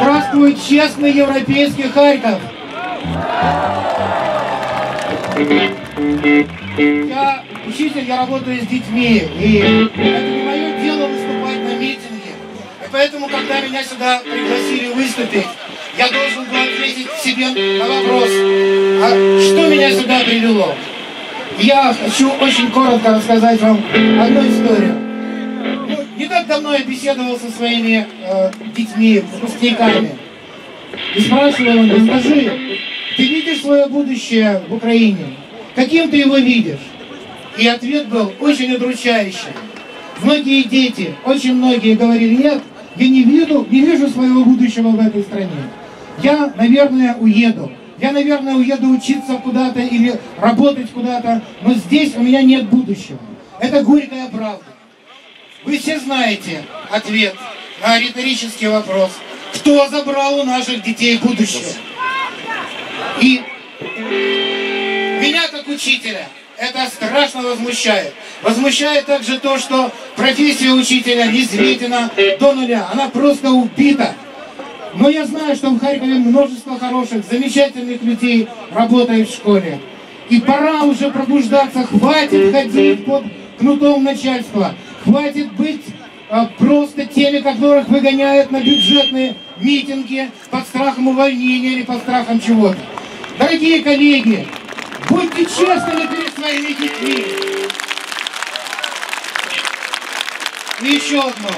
Здравствуй, честный европейский Харьков! Я учитель, я работаю с детьми, и это не мое дело выступать на митинге. И поэтому, когда меня сюда пригласили выступить, я должен был ответить себе на вопрос, а что меня сюда привело? Я хочу очень коротко рассказать вам одну историю. Ну, давно я беседовал со своими э, детьми, выпускниками. И спрашивал их, скажи, ты видишь свое будущее в Украине? Каким ты его видишь? И ответ был очень удручающий. Многие дети, очень многие говорили, нет, я не вижу, не вижу своего будущего в этой стране. Я, наверное, уеду. Я, наверное, уеду учиться куда-то или работать куда-то, но здесь у меня нет будущего. Это горькая правда. Вы все знаете ответ на риторический вопрос. Кто забрал у наших детей будущее? И меня как учителя это страшно возмущает. Возмущает также то, что профессия учителя низведена до нуля. Она просто убита. Но я знаю, что в Харькове множество хороших, замечательных людей работает в школе. И пора уже пробуждаться, хватит ходить под кнутом начальства, хватит быть а, просто теми, которых выгоняют на бюджетные митинги под страхом увольнения или под страхом чего-то. Дорогие коллеги, будьте честными перед своими детьми. И еще одно.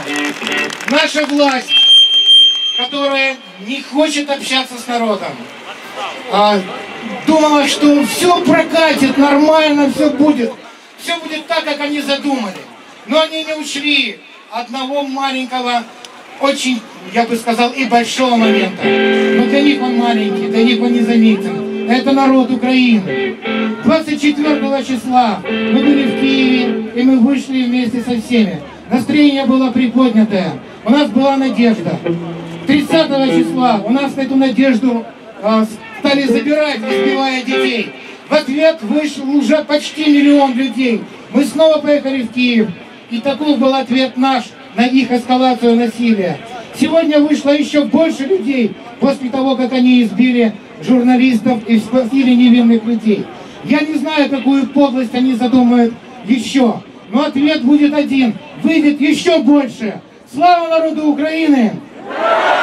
Наша власть, которая не хочет общаться с народом, а, думала, что все прокатит, нормально все будет. Все будет так, как они задумали. Но они не учли одного маленького, очень, я бы сказал, и большого момента. Но для них он маленький, для них он незаметен. Это народ Украины. 24 числа мы были в Киеве, и мы вышли вместе со всеми. Настроение было приподнятое. У нас была надежда. 30 числа у нас эту надежду а, стали забирать, избивая детей. В ответ вышел уже почти миллион людей. Мы снова поехали в Киев. И таков был ответ наш на их эскалацию насилия. Сегодня вышло еще больше людей после того, как они избили журналистов и спасили невинных людей. Я не знаю, какую подлость они задумают еще, но ответ будет один. Выйдет еще больше. Слава народу Украины! Ура!